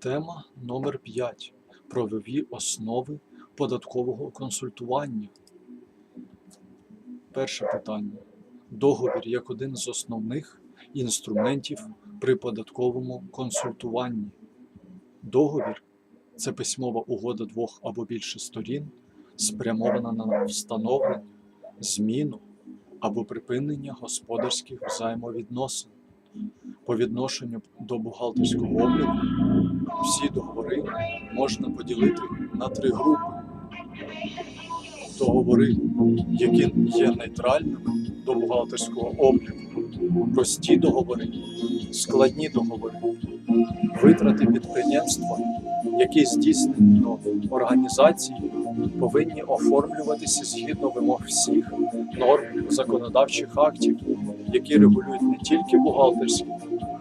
Тема номер 5 Правові основи податкового консультування. Перше питання. Договір як один з основних інструментів при податковому консультуванні. Договір це письмова угода двох або більше сторін, спрямована на встановлення, зміну або припинення господарських взаємовідносин. По відношенню до бухгалтерського обліку всі договори можна поділити на три групи. Договори, які є нейтральними до бухгалтерського обліку, прості договори, складні договори, витрати підприємства, які здійснено організації, повинні оформлюватися згідно вимог всіх норм законодавчих актів, які регулюють тільки бухгалтерські,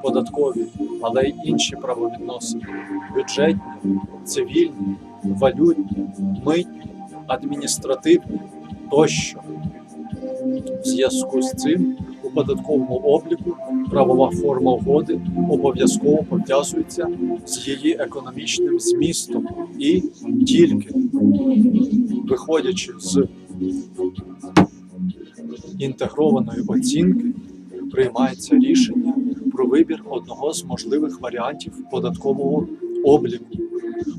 податкові, але й інші правовідносини бюджетні, цивільні, валютні, митні, адміністративні тощо. В зв'язку з цим у податковому обліку правова форма угоди обов'язково пов'язується з її економічним змістом і тільки виходячи з інтегрованої оцінки, приймається рішення про вибір одного з можливих варіантів податкового обліку.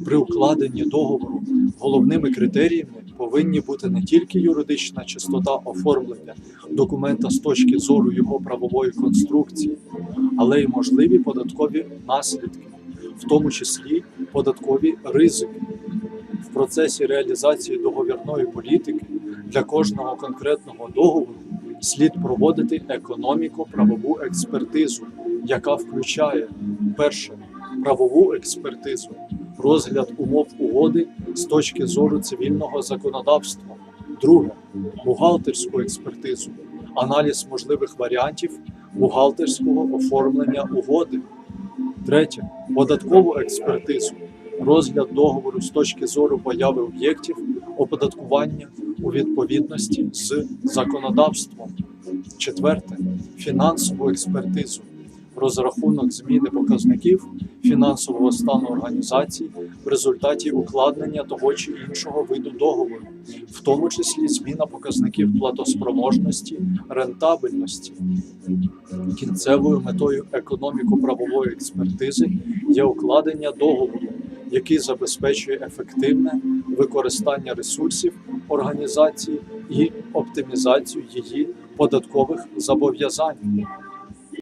При укладенні договору головними критеріями повинні бути не тільки юридична чистота оформлення документа з точки зору його правової конструкції, але й можливі податкові наслідки, в тому числі податкові ризики. В процесі реалізації договірної політики для кожного конкретного договору слід проводити економіко-правову експертизу, яка включає перше правову експертизу, розгляд умов угоди з точки зору цивільного законодавства, друге бухгалтерську експертизу, аналіз можливих варіантів бухгалтерського оформлення угоди, третє податкову експертизу, розгляд договору з точки зору появи об'єктів оподаткування у відповідності з законодавством. Четверте фінансову експертизу, розрахунок зміни показників фінансового стану організації в результаті укладення того чи іншого виду договору, в тому числі зміна показників платоспроможності, рентабельності. Кінцевою метою економіко-правової експертизи є укладення договору, який забезпечує ефективне використання ресурсів організації і оптимізацію її податкових зобов'язань.